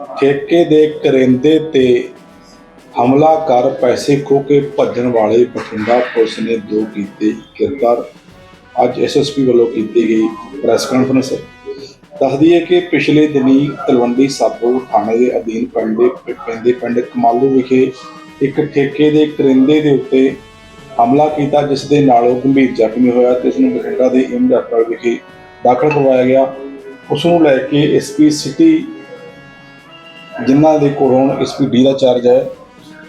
ਠੇਕੇ ਦੇ ਕਰਿੰਦੇ ਤੇ ਹਮਲਾ ਕਰ ਪੈਸੇ ਖੋ ਕੇ ਭੱਜਣ ਵਾਲੇ ਬਠਿੰਡਾ ਪੁਲਿਸ ਨੇ ਦੋ ਕੀਤੇ ਗ੍ਰਿਫਤਾਰ। ਅੱਜ ਐਸਐਸਪੀ ਵੱਲੋਂ ਕੀਤੀ ਗਈ ਪ੍ਰੈਸ ਕਾਨਫਰੰਸ। ਦੱਸਦੀ ਹੈ ਕਿ ਪਿਛਲੇ ਦਿਨੀ ਤਲਵੰਡੀ ਸਾਬੋ ਥਾਣੇ ਦੇ ਅਧੀਨ ਪਿੰਡ ਦੇ ਪੈਂਦੇ ਪਿੰਡ ਕਮਾਲੂ ਵਿਖੇ ਇੱਕ ਠੇਕੇ ਦੇ ਕਰਿੰਦੇ ਦੇ ਉੱਤੇ ਹਮਲਾ ਕੀਤਾ, ਜਿਸ ਦੇ ਨਾਲ ਉਹ ਗੰਭੀਰ ਜ਼ਖਮੀ ਹੋਇਆ ਤੇ ਉਸ ਨੂੰ ਬਠਿੰਡਾ ਦੇ ਏਮ ਹਸਪਤਾਲ ਵਿਖੇ ਦਾਖਲ ਕਰਵਾਇਆ ਗਿਆ। ਉਸ ਨੂੰ ਲੈ ਕੇ ਐਸਪੀ ਸਿਟੀ ਜਿਨ੍ਹਾਂ ਦੇ ਕੋਲੋਂ ਐਸਪੀ ਡੀ ਦਾ ਚਾਰਜ ਹੈ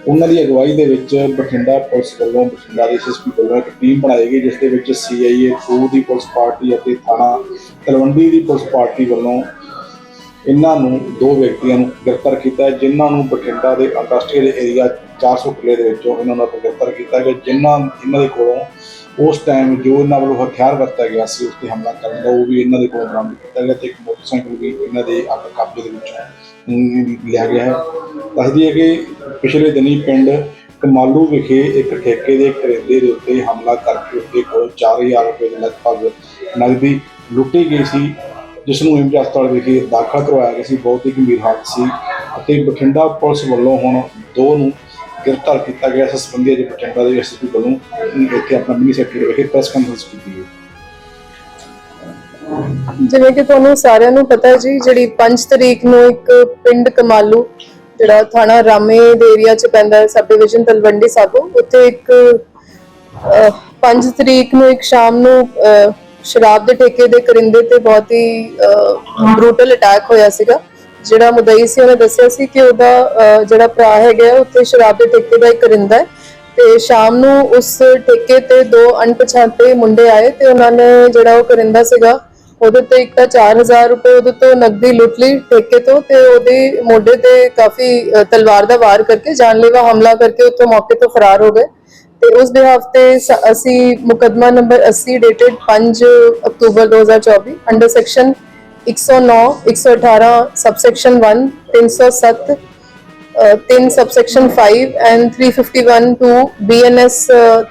ਉਹਨਾਂ ਦੀ ਅਗਵਾਈ ਦੇ ਵਿੱਚ ਬਠਿੰਡਾ ਪੁਲਿਸ ਵੱਲੋਂ ਬਠਿੰਡਾ ਦੇ ਐਸਐਸਪੀ ਵੱਲੋਂ ਇੱਕ ਟੀਮ ਬਣਾਈ ਗਈ ਜਿਸ ਦੇ ਵਿੱਚ ਸੀਆਈਏ 2 ਦੀ ਪੁਲਿਸ ਪਾਰਟੀ ਅਤੇ ਥਾਣਾ ਤਲਵੰਡੀ ਦੀ ਪੁਲਿਸ ਪਾਰਟੀ ਵੱਲੋਂ ਇਹਨਾਂ ਨੂੰ ਦੋ ਵਿਅਕਤੀਆਂ ਨੂੰ ਗ੍ਰਿਫਤਾਰ ਕੀਤਾ ਹੈ, ਜਿਨ੍ਹਾਂ ਨੂੰ ਬਠਿੰਡਾ ਦੇ ਇੰਡਸਟਰੀਅਲ ਏਰੀਆ 400 ਕਿਲੇ ਦੇ ਵਿੱਚੋਂ ਇਹਨਾਂ ਨੂੰ ਗ੍ਰਿਫਤਾਰ ਕੀਤਾ ਗਿਆ ਜਿਨ੍ਹਾਂ ਇਹਨਾਂ ਦੇ ਕੋਲੋਂ ਉਸ ਟਾਈਮ ਜੋ ਇਹਨਾਂ ਵੱਲੋਂ ਹਥਿਆਰ ਵਰਤਿਆ ਗਿਆ ਸੀ, ਉਸ ਤੇ ਹਮਲਾ ਕਰਨ ਦਾ, ਉਹ ਵੀ ਇਹਨਾਂ ਦੇ ਕੋਲੋਂ ਬਰਾਮਦ ਕੀਤਾ ਗਿਆ ਤੇ ਇੱਕ ਮੋਟਰਸਾਈਕਲ ਵੀ ਇਹਨਾਂ ਦੇ ਆਪਣੇ ਕਬਜ਼ੇ ਦੇ ਵਿੱਚ ਲਿਆ ਗਿਆ ਹੈ। ਦੱਸਦੀ ਹੈ ਕਿ ਪਿਛਲੇ ਦਿਨੀ ਪਿੰਡ ਕਮਾਲੂ ਵਿਖੇ ਇੱਕ ਠੇਕੇ ਦੇ ਕਰੇਲੇ ਦੇ ਉੱਤੇ ਹਮਲਾ ਕਰਕੇ ਉਸਦੇ ਕੋਲ 4000 ਰੁਪਏ ਦੇ ਲਗਭਗ ਨਗਦੀ ਲੁੱਟੀ ਗਈ ਸੀ, ਜਿਸ ਨੂੰ ਇਮਜ਼ ਹਸਪਤਾਲ ਵਿਖੇ ਦਾਖਲ ਕਰਵਾਇਆ ਗਿਆ ਸੀ। ਬਹੁਤ ਹੀ ਗੰਭੀਰ ਹਾਲਤ ਸੀ ਅਤੇ ਬਠਿੰਡਾ ਪੁਲਿਸ ਵੱਲੋਂ ਹੁਣ ਦੋ ਨੂੰ ਗ੍ਰਿਫਤਾਰ ਕੀਤਾ ਗਿਆ ਇਸ ਸੰਬੰਧੀ ਅੱਜ ਬਠਿੰਡਾ ਦੇ ਐਸਪੀ ਵੱਲੋਂ ਇੱਥੇ ਆਪਣਾ ਮਿਨੀ ਸੈਕਟਰੀ ਵਿਖੇ ਪ੍ਰੈਸ ਕਾਨਫਰੰਸ ਕੀਤੀ ਹੈ ਜਿਵੇਂ ਕਿ ਤੁਹਾਨੂੰ ਸਾਰਿਆਂ ਨੂੰ ਪਤਾ ਹੈ ਜੀ ਜਿਹੜੀ 5 ਤਰੀਕ ਨੂੰ ਇੱਕ ਪਿੰਡ ਕਮਾਲੂ ਜਿਹੜਾ ਥਾਣਾ ਰਾਮੇ ਦੇ ਏਰੀਆ ਚ ਪੈਂਦਾ ਹੈ ਸਬ ਡਿਵੀਜ਼ਨ ਤਲਵੰਡੀ ਸਾਬੋ ਉੱਥੇ ਇੱਕ 5 ਤਰੀਕ ਨੂੰ ਇੱਕ ਸ਼ਾਮ ਨੂੰ ਅਹ, ਸ਼ਰਾਬ ਦੇ ਠੇਕੇ ਦੇ ਕਰਿੰਦੇ ਤੇ ਬਹੁਤ ਹੀ ਬਰੂਟਲ ਅਟੈਕ ਹੋਇਆ ਸੀਗਾ। ਜਿਹੜਾ ਮੁਦਈ ਸੀ, ਉਹਨੇ ਦੱਸਿਆ ਸੀ ਕਿ ਉਹਦਾ ਜਿਹੜਾ ਭਰਾ ਹੈਗਾ ਉੱਥੇ ਸ਼ਰਾਬ ਦੇ ਠੇਕੇ ਦਾ ਇੱਕ ਕਰਿੰਦਾ ਹੈ ਤੇ ਸ਼ਾਮ ਨੂੰ ਉਸ ਠੇਕੇ ਤੇ ਦੋ ਅਣਪਛਾਤੇ ਮੁੰਡੇ ਆਏ ਤੇ ਉਹਨਾਂ ਨੇ ਜਿਹੜਾ ਉਹ ਕਰਿੰਦਾ ਸੀਗਾ, ਉਹਦੇ ਤੇ ਇੱਕ ਤਾਂ 4000 ਰੁਪਏ ਉਹਦੇ ਤੋਂ ਨਕਦੀ ਲੁੱਟ ਲਈ ਠੇਕੇ ਤੋਂ ਤੇ ਉਹਦੇ ਮੋਢੇ ਤੇ ਕਾਫੀ ਤਲਵਾਰ ਦਾ ਵਾਰ ਕਰਕੇ ਜਾਨਲੇਵਾ ਹਮਲਾ ਕਰਕੇ ਉੱਥੋਂ ਮੌਕੇ ਤੋਂ ਫਰਾਰ ਹੋ ਗਏ। ਤੇ ਉਸ ਦੇ ਹਫ਼ਤੇ ਅਸੀਂ ਮੁਕਦਮਾ number 80 dated 5 October 2024 under section 109 118 subsection 1 307 3 subsection 5 and 351 two BNS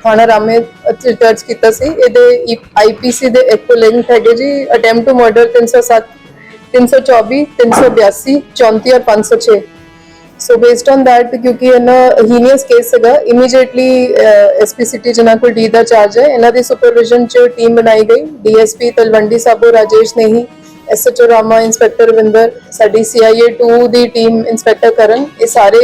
ਥਾਣਾ ਰਾਮੇ ਅਤੇ ਕੀਤਾ ਸੀ। ਇਹਦੇ ਆਈਪੀਸੀ ਦੇ ਇਕੁਇਵਲੈਂਟ ਹੈਗੇ ਜੀ। ਅਟੈਂਪਟ ਟੂ ਮਰਡਰ 307 324 382 34 ਔਰ 506 ਸੋ ਬੇਸਡ ਔਨ that, ਕਿਉਂਕਿ ਇਹਨਾਂ ਹੀਨੀਅਸ ਕੇਸ ਸੀਗਾ ਇਮੀਡੀਏਟਲੀ ਐਸਪੀ ਸਿਟੀ ਜਿਨ੍ਹਾਂ ਕੋਲ ਡੀ ਦਾ ਚਾਰਜ ਹੈ, ਇਹਨਾਂ ਦੀ ਸੁਪਰਵਿਜ਼ਨ ਚ ਟੀਮ ਬਣਾਈ ਗਈ। DSP Talwandi Sabo, Rajesh Nehi SHO Rama inspector Vinder ਸਾਡੀ ਸੀਆਈਏ 2 ਦੀ ਟੀਮ ਇੰਸਪੈਕਟਰ ਕਰਨ ਇਹ ਸਾਰੇ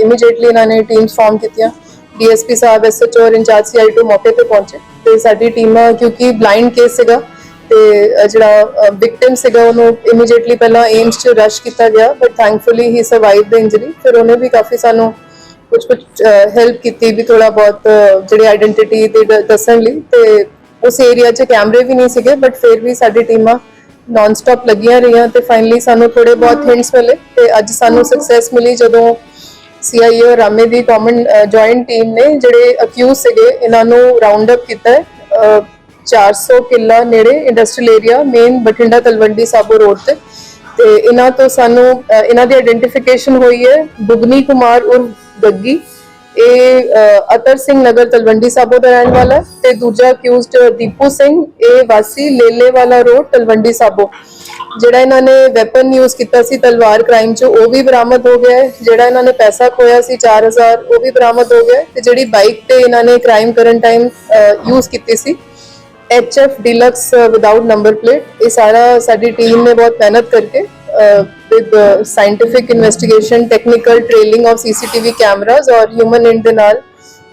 ਇਮੀਡੀਏਟਲੀ ਇਹਨਾਂ ਨੇ ਟੀਮਸ ਫਾਰਮ ਕੀਤੀਆਂ। ਡੀਐਸਪੀ ਸਾਹਿਬ ਐਸਐਚਓ ਔਰ ਇੰਚਾਰਜ ਸੀਆਈ 2 ਮੌਕੇ ਤੇ ਪਹੁੰਚੇ। ਤੇ ਸਾਡੀ ਟੀਮ ਕਿਉਂਕਿ ਬਲਾਈਂਡ ਕੇਸ ਸੀਗਾ ਤੇ ਜਿਹੜਾ ਵਿਕਟਿਮ ਸੀਗਾ ਉਹਨੂੰ ਇਮੀਡੀਏਟਲੀ ਪਹਿਲਾਂ ਏਮਸ ਚ ਰਸ਼ ਕੀਤਾ ਗਿਆ but thankfully he survive the injury ਫਿਰ ਉਹਨੇ ਵੀ ਕਾਫੀ ਸਾਨੂੰ ਕੁਝ ਕੁਝ ਹੈਲਪ ਕੀਤੀ ਵੀ ਥੋੜਾ ਬਹੁਤ ਅ, ਜਿਹੜੀ ਆਇਡੈਂਟੀਟੀ ਦੇ ਦੱਸਣ ਲਈ। ਤੇ ਉਸ ਏਰੀਆ 'ਚ ਕੈਮਰੇ ਵੀ ਨਹੀਂ ਸੀਗੇ ਬਟ ਫਿਰ ਵੀ ਸਾਡੀ ਟੀਮਾਂ ਨਾਨ ਸਟਾਪ ਲੱਗੀਆਂ ਰਹੀਆਂ ਤੇ ਫਾਈਨਲੀ ਸਾਨੂੰ ਥੋੜੇ ਬਹੁਤ ਹਿੰਟਸ ਮਿਲੇ ਤੇ ਅੱਜ ਸਾਨੂੰ ਸਕਸੈਸ ਮਿਲੀ ਜਦੋਂ ਸੀਆਈਏ ਔਰ ਰਾਮੇ ਦੀ ਕਾਮਨ ਜੁਆਇੰਟ ਟੀਮ ਨੇ ਜਿਹੜੇ ਅਕਿਊਜ਼ ਸੀਗੇ ਇਹਨਾਂ ਨੂੰ ਰਾਉਂਡ ਅਪ ਕੀਤਾ ਹੈ। ਅ, 400 ਕਿੱਲਾ ਨੇੜੇ industrial area main Bathinda Talwandi Sabo road ਤੇ। ਤੇ ਇਹਨਾਂ ਤੋਂ ਸਾਨੂੰ ਇਹਨਾਂ ਦੀ ਆਇਡੈਂਟੀਫਿਕੇਸ਼ਨ ਹੋਈ ਹੈ। ਬੁਗਨੀ ਕੁਮਾਰ ਉਰ ਗੱਗੀ। ਇਹ ਅਤਰ ਸਿੰਘ ਨਗਰ ਤਲਵੰਡੀ ਸਾਬੋ ਦਾ ਰਹਿਣ ਵਾਲਾ ਹੈ ਤੇ ਦੂਜਾ ਅਕਿਊਜ਼ਡ ਦੀਪੂ ਸਿੰਘ, ਇਹ ਵਾਸੀ ਲੇਲੇ ਵਾਲਾ ਰੋਡ ਤਲਵੰਡੀ ਸਾਬੋ। ਜਿਹੜਾ ਇਹਨਾਂ ਨੇ ਵੈਪਨ ਯੂਜ਼ ਕੀਤਾ ਸੀ ਤਲਵਾਰ ਕ੍ਰਾਈਮ 'ਚ, ਉਹ ਵੀ ਬਰਾਮਦ ਹੋ ਗਿਆ ਹੈ। ਜਿਹੜਾ ਇਹਨਾਂ ਨੇ ਪੈਸਾ ਖੋਇਆ ਸੀ 4000 ਉਹ ਵੀ ਬਰਾਮਦ ਹੋ ਗਿਆ ਹੈ। ਤੇ ਜਿਹੜੀ ਬਾਈਕ ਤੇ ਇਹਨਾਂ ਨੇ ਕ੍ਰਾਈਮ ਕਰਨ ਟਾਈਮ ਯੂਜ਼ ਕੀਤੀ ਸੀ HF deluxe without number plate ਇਹ ਸਾਰਾ ਸਾਡੀ ਟੀਮ ਨੇ ਬਹੁਤ ਮਿਹਨਤ ਕਰਕੇ with scientific investigation technical trailing of CCTV cameras ਔਰ ਹਿਊਮਨ ਇੰਡ ਦੇ ਨਾਲ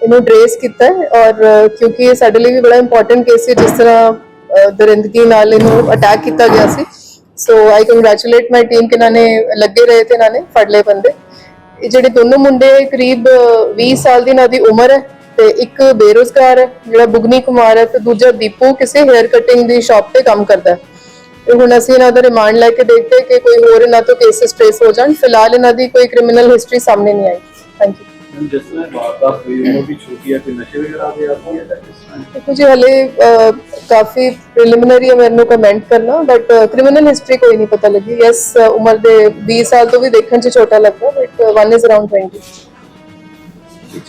ਇਹਨੂੰ ਟ੍ਰੇਸ ਕੀਤਾ ਹੈ ਔਰ ਕਿਉਂਕਿ ਇਹ ਸਾਡੇ ਲਈ ਵੀ ਬੜਾ ਇੰਪੋਰਟੈਂਟ ਕੇਸ ਸੀ, ਜਿਸ ਤਰ੍ਹਾਂ ਦਰਿੰਦਗੀ ਨਾਲ ਇਹਨੂੰ ਅਟੈਕ ਕੀਤਾ ਗਿਆ ਸੀ। ਸੋ ਆਈ ਕੰਗ੍ਰੈਚੁਲੇਟ ਮਾਈ ਟੀਮ ਕਿ ਇਹਨਾਂ ਨੇ ਲੱਗੇ ਰਹੇ ਤੇ ਇਹਨਾਂ ਨੇ ਫੜ ਲਏ ਬੰਦੇ। ਇਹ ਜਿਹੜੇ ਦੋਨੋਂ ਮੁੰਡੇ ਕਰੀਬ 20 ਸਾਲ ਦੀ ਇਹਨਾਂ ਦੀ ਉਮਰ ਹੈ ਤੇ ਇੱਕ ਬੇਰੋਜ਼ਗਾਰ ਹੈ, ਜਿਹੜਾ ਬੁਗਨੀ ਕੁਮਾਰ ਹੈ ਤੇ ਦੂਜਾ ਦੀਪੂ ਕਿਸੇ ਹੇਅਰ ਕਟਿੰਗ ਦੀ ਸ਼ਾਪ ਤੇ ਕੰਮ ਕਰਦਾ ਹੈ। ਤੇ ਹੁਣ ਅਸੀਂ ਇਹਨਾਂ ਦਾ ਰਿਮਾਂਡ ਲੈ ਕੇ ਦੇਖਦੇ ਕਿ ਕੋਈ ਹੋਰ ਇਹਨਾਂ ਤੋਂ ਕੇਸਸ ਟ੍ਰੇਸ ਹੋ ਜਾਣ। ਫਿਲਹਾਲ ਇਹਨਾਂ ਦੀ ਕੋਈ ਕ੍ਰਿਮੀਨਲ ਹਿਸਟਰੀ ਸਾਹਮਣੇ ਨਹੀਂ ਆਈ। ਥੈਂਕ ਯੂ ਜਿਸ ਤਰ੍ਹਾਂ ਵਾਰਦਾਤ ਹੋਈ ਉਹ ਵੀ ਛੋਟੀ ਹੈ ਕਿ ਨਸ਼ੇ ਵਗੈਰਾ ਦੇ ਆਦੀ ਹੈ ਜੀ ਹਲੇ ਕਾਫੀ ਪ੍ਰੀਲਿਮਿਨਰੀ ਹੈ ਮੈਨੂੰ ਕਮੈਂਟ ਕਰਨਾ ਬਟ ਕ੍ਰਿਮੀਨਲ ਹਿਸਟਰੀ ਕੋਈ ਨਹੀਂ ਪਤਾ ਲੱਗੀ। ਯੈਸ ਉਮਰ ਦੇ 20 ਸਾਲ ਤੋਂ ਵੀ ਦੇਖਣ 'ਚ ਛੋਟਾ ਲੱਗਦਾ ਬਟ ਵਨ ਇਜ਼ ਅਰਾਊਂਡ 20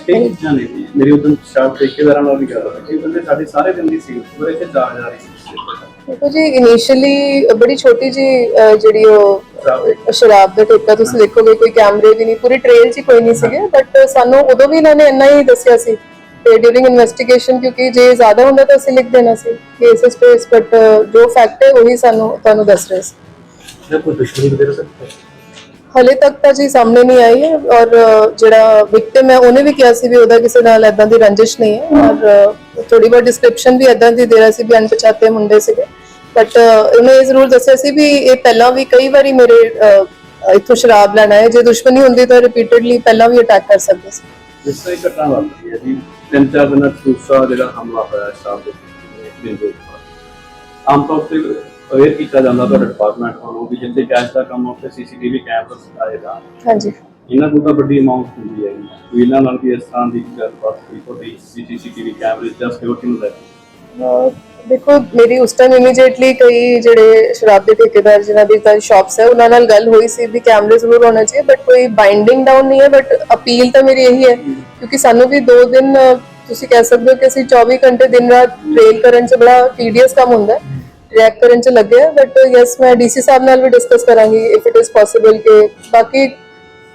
ਕਈ ਚੀਜ਼ਾਂ ਨੇ ਜੀ। ਮੇਰੀ ਉਦੋਂ ਸ਼ਾਪ ਠੇਕੇਦਾਰਾਂ ਨਾਲ ਵੀ ਗੱਲ ਹੋਈ। ਕਿ ਬੰਦੇ ਸਾਡੇ ਸਾਰੇ ਦਿਨ ਦੀ ਸੀ ਉਹ ਇੱਥੇ ਜਾ ਜਾ ਰਹੀ ਸੀ। ਦੇਖੋ ਜੀ ਇਨੀਸ਼ੀਅਲੀ ਬੜੀ ਛੋਟੀ ਜੀ ਜਿਹੜੀ ਉਹ ਸ਼ਰਾਬ ਦਾ ਠੇਕਾ ਤੁਸੀਂ ਦੇਖੋਗੇ ਕੋਈ ਕੈਮਰੇ ਵੀ ਨਹੀਂ ਪੂਰੀ ਟ੍ਰੇਲ 'ਚ ਕੋਈ ਨਹੀਂ ਸੀਗੇ ਬਟ ਸਾਨੂੰ ਉਦੋਂ ਵੀ ਇਹਨਾਂ ਨੇ ਇੰਨਾ ਹੀ ਦੱਸਿਆ ਸੀ ਤੇ ਡਿਊਰਿੰਗ ਇਨਵੈਸਟੀਗੇਸ਼ਨ ਕਿਉਂਕਿ ਜੇ ਜ਼ਿਆਦਾ ਹੁੰਦਾ ਤਾਂ ਅਸੀਂ ਲਿਖ ਦੇਣਾ ਸੀ ਕੇਸ ਸਪੇਸ ਬਟ ਜੋ ਫੈਕਟ ਹੈ ਉਹੀ ਸਾਨੂੰ ਤੁਹਾਨੂੰ ਦੱਸ ਰਹੇ ਸੀ। ਜਾਂ ਕੋਈ ਦੁਸ਼ਮਣੀ ਵਗੈਰਾ ਸਰ? ਹਲੇ ਤੱਕ ਤਾਂ ਜੀ ਸਾਹਮਣੇ ਨਹੀਂ ਆਈ ਹੈ ਔਰ ਜਿਹੜਾ ਵਿਕਟਿਮ ਹੈ ਉਹਨੇ ਵੀ ਕਿਹਾ ਸੀ ਵੀ ਉਹਦਾ ਕਿਸੇ ਨਾਲ ਐਦਾਂ ਦੀ ਰੰਜਿਸ਼ ਨਹੀਂ ਹੈ ਔਰ ਥੋੜੀ ਬਹੁਤ ਡਿਸਕ੍ਰਿਪਸ਼ਨ ਵੀ ਐਦਾਂ ਦੀ ਦੇ ਰਿਹਾ ਸੀ ਵੀ ਅਣਪਛਾਤੇ ਮੁੰਡੇ ਸੀਗੇ। ਬਟ ਉਹਨੇ ਇਹ ਜ਼ਰੂਰ ਦੱਸਿਆ ਸੀ ਵੀ ਇਹ ਪਹਿਲਾਂ ਵੀ ਕਈ ਵਾਰੀ ਮੇਰੇ ਇੱਥੋਂ ਸ਼ਰਾਬ ਲੈਣਾ ਹੈ ਜੇ ਦੁਸ਼ਮਣੀ ਹੁੰਦੀ ਤਾਂ ਰਿਪੀਟਡਲੀ ਪਹਿਲਾਂ ਵੀ ਅਟੈਕ ਕਰ ਸਕਦੇ ਸੀ। ਜਿਸ ਤਰ੍ਹਾਂ ਘਟਨਾ ਵਾਪਰੀ ਹੈ ਜੀ ਤਿੰਨ ਚਾਰ ਦਿਨਾਂ ਦੂਸਰਾ ਜਿਹੜਾ ਹਮਲਾ ਹੋਇਆ ਸ਼ਾਮ ਦੇ ਦਿਨ ਦੇ ਉੱਪਰ ਆਮ ਤੌਰ ਤੇ ਅਵੇਅਰ ਕੀਤਾ ਜਾਂਦਾ ਤੁਹਾਡੇ ਡਿਪਾਰਟਮੈਂਟ ਵੱਲੋਂ ਵੀ ਜਿੱਥੇ ਕੈਸ਼ ਦਾ ਕੰਮ ਉੱਥੇ ਸੀਸੀਟੀਵੀ ਕੈਮਰਾ ਆਏਗਾ ਹਾਂਜੀ। ਇਹਨਾਂ ਕੋਲ ਤਾਂ ਵੱਡੀ ਅਮਾਉਂਟ ਹੁੰਦੀ ਹੈ ਇਹਨਾਂ ਨਾਲ ਵੀ ਇਸ ਤਰ੍ਹਾਂ ਦੀ ਗੱਲਬਾਤ ਹੋਈ ਤੁਹਾਡੀ ਸੀਸੀਟੀਵੀ ਕੈਮਰੇ ਜਾਂ ਸਿਕਿਉਰਿਟੀ ਨੂੰ ਲੈ ਕੇ। ਦੇਖੋ, ਮੇਰੀ ਉਸ ਟਾਈਮ ਇਮੀਡੀਏਟਲੀ ਕਈ ਜਿਹੜੇ ਸ਼ਰਾਬ ਦੇ ਠੇਕੇਦਾਰ ਜਿਨ੍ਹਾਂ ਦੀ ਤਾਂ ਸ਼ਾਪਸ ਹੈ, ਉਹਨਾਂ ਨਾਲ ਗੱਲ ਹੋਈ ਸੀ ਵੀ ਕੈਮਰੇ ਜ਼ਰੂਰ ਹੋਣਾ ਚਾਹੀਏ ਬਟ ਕੋਈ ਬਾਈਂਡਿੰਗ ਡਾਊਨ ਨਹੀਂ ਹੈ ਬਟ ਅਪੀਲ ਤਾਂ ਮੇਰੀ ਇਹੀ ਹੈ, ਕਿਉਂਕਿ ਸਾਨੂੰ ਵੀ 2 ਦਿਨ, ਤੁਸੀਂ ਕਹਿ ਸਕਦੇ ਹੋ ਕਿ ਅਸੀਂ 24 ਘੰਟੇ ਦਿਨ ਰਾਤ ਟ੍ਰੇਲ ਕਰਨ 'ਚ ਬੜਾ ਟੀਡੀਅਸ ਕੰਮ ਹੁੰਦਾ ਰਿਐਕਟ ਕਰਨ 'ਚ ਲੱਗੇ ਬਟ ਯੈਸ ਮੈਂ ਡੀਸੀ ਸਾਹਿਬ ਨਾਲ ਵੀ ਡਿਸਕਸ ਕਰਾਂਗੀ ਇਫ ਇਟ ਇਜ਼ ਪੋਸੀਬਲ ਕਿ ਬਾਕੀ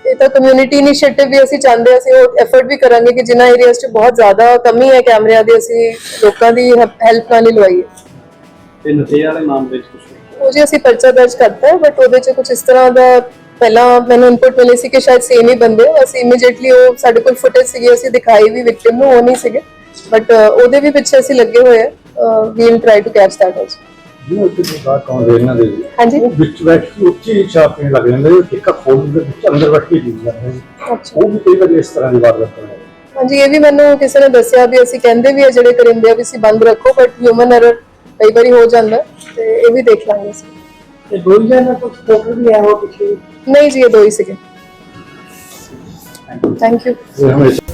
ਇਹ ਤਾਂ ਕਮਿਊਨਿਟੀ ਇਨੀਸ਼ੀਏਟਿਵ ਵੀ ਅਸੀਂ ਚਾਹੁੰਦੇ ਅਸੀਂ ਉਹ ਐਫਰਟ ਵੀ ਕਰਾਂਗੇ ਕਿ ਜਿਨ੍ਹਾਂ ਏਰੀਆਜ਼ 'ਚ ਬਹੁਤ ਜ਼ਿਆਦਾ ਕਮੀ ਹੈ ਕੈਮਰਿਆਂ ਦੀ ਅਸੀਂ ਲੋਕਾਂ ਦੀ ਹੈਲਪ ਨਾਲ ਹੀ ਲਵਾਈਏ ਤੇ ਨਤੀਜੇ ਵਾਲੇ ਮਾਮਲੇ 'ਚ ਕੁਝ ਉਹ ਜੀ ਅਸੀਂ ਪਰਚਾ ਦਰਜ ਕਰਤਾ ਹੈ ਬਟ ਉਹਦੇ 'ਚ ਕੁਝ ਇਸ ਤਰ੍ਹਾਂ ਦਾ ਪਹਿਲਾਂ ਮੈਨੂੰ ਇਨਪੁਟ ਮਿਲੀ ਸੀ ਕਿ ਸ਼ਾਇਦ ਸੇਮ ਹੀ ਬੰਦੇ। ਅਸੀਂ ਇਮੀਡੀਏਟਲੀ ਉਹ ਸਾਡੇ ਕੋਲ ਫੁਟੇਜ ਸੀਗੀ ਅਸੀਂ ਦਿਖਾਈ ਵੀ ਵਿਕਟਿਮ ਨੂੰ ਉਹ ਨਹੀਂ ਸੀਗੇ। ਬਟ ਉਹਦੇ ਵੀ ਪਿੱਛੇ ਅਸੀਂ ਲੱਗੇ ਹੋਏ ਆ। We will try to catch that also ਜਿਹਨੂੰ ਉੱਤੇ ਦੀ ਬਾਤ ਕੌਣ ਦੇ ਇਹਨਾਂ ਦੇ? ਜੀ ਹਾਂਜੀ। ਉਹ ਵਿੱਚ ਬੈਠ ਕੇ ਉੱਚੀ ਛਾਪ ਪੀਣ ਲੱਗ ਜਾਂਦੇ ਉਹ ਠੇਕਾ ਖੋਲ ਦੇ ਵਿੱਚ ਅੰਦਰ ਬੈਠ ਕੇ ਜੀਵ ਜਾਂਦੇ ਨੇ। ਅੱਛਾ। ਉਹ ਵੀ ਕਈ ਵਾਰੀ ਇਸ ਤਰ੍ਹਾਂ ਦੀ ਵਾਰਦਾਤ ਕਰਦੇ ਨੇ ਹਾਂਜੀ ਇਹ ਵੀ ਮੈਨੂੰ ਕਿਸੇ ਨੇ ਦੱਸਿਆ ਵੀ ਅਸੀਂ ਕਹਿੰਦੇ ਵੀ ਆ ਜਿਹੜੇ ਕਰਿੰਦੇ ਆ ਵੀ ਅਸੀਂ ਬੰਦ ਰੱਖੋ ਬਟ ਹਿਊਮਨ ਐਰਰ ਕਈ ਵਾਰੀ ਹੋ ਜਾਂਦਾ ਹੈ, ਤੇ ਇਹ ਵੀ ਦੇਖ ਲਾਂਗੇ ਅਸੀਂ। ਤੇ ਦੋਈ ਜਣਾ ਤੋਂ ਸਪੋਰਟਰ ਵੀ ਆਇਆ ਹੋ ਪਿੱਛੇ ਨਹੀਂ ਜੀ ਇਹ ਦੋ ਹੀ ਸੀਗੇ। ਥੈਂਕ ਯੂ ਇਹ ਹਮੇਸ਼ਾ